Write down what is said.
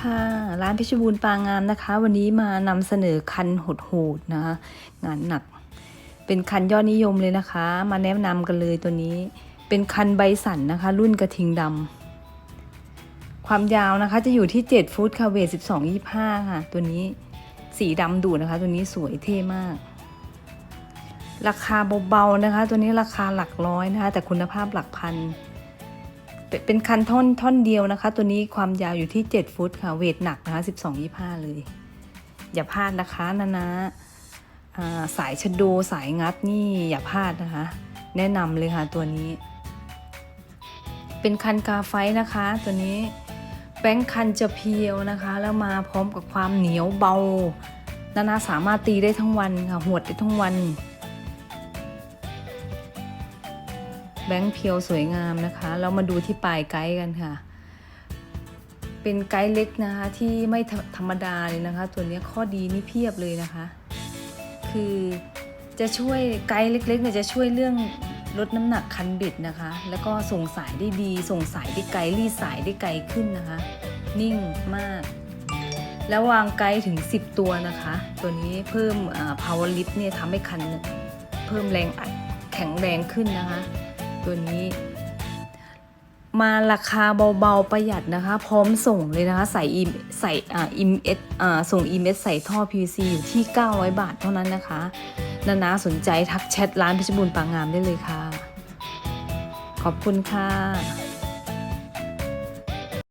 ค่ะ ร้านเพชรบูรณ์ปางงามนะคะ วันนี้มานำเสนอคันโหดนะคะงานหนัก เป็นคันยอดนิยมเลยนะคะ มาแนะนำกันเลยตัวนี้ เป็นคันใบสันนะคะ รุ่นกระทิงดำความยาวนะคะจะอยู่ที่ 7 ฟุตค่ะเวท12 25 ค่ะ ตัวนี้สีดำดูนะคะ ตัวนี้สวยเท่มาก ราคาเบาๆนะคะ ตัวนี้ราคาหลักร้อยนะคะ แต่คุณภาพหลักพัน เป็นคันท่อนท่อนเดียวนะคะ ตัวนี้ความยาวอยู่ที่ 7 ฟุตค่ะ เวทหนักนะคะ12 25 เลย อย่าพลาดนะคะนะนะาสายชะโดสายงัดนี่อย่าพลาดนะคะ แนะนำเลยค่ะตัวนี้ เป็นคันกาไฟนะคะ ตัวนี้แป้งคันจะเพียวนะคะ แล้วมาพร้อมกับความเหนียวเบา นานาสามารถตีได้ทั้งวันค่ะหวดได้ทั้งวัน แบงค์เพียวสวยงามนะคะเรามาดูที่ปลายไกด์กันค่ะ เป็นไกด์เล็กนะคะที่ไม่ธรรมดาเลยนะคะ ตัวนี้ข้อดีนี่เพียบเลยนะคะ คือจะช่วยไกด์เล็กๆเนี่ยจะช่วยเรื่องลดน้ำหนักคันบิดนะคะ แล้วก็ส่งสายได้ดีส่งสายได้ไกลรีสายได้ไกลขึ้นนะคะ นิ่งมาก แล้ววางไกด์ถึง 10 ตัวนะคะ ตัวนี้เพิ่ม power lift เนี่ยทำให้คันเพิ่มแรงอัดแข็งแรงขึ้นนะคะ ตัวนี้ มาราคาเบาๆประหยัดนะคะ พร้อมส่งเลยนะคะ ใส่อิมใส่อ่าอิมเอสอ่าส่งอิมเอสใส่ท่อ PVC อยู่ที่ 900 บาทเท่านั้นนะคะ นานาสนใจทักแชทร้านเพชรบูรณ์ปางงามได้เลยค่ะ ขอบคุณค่ะ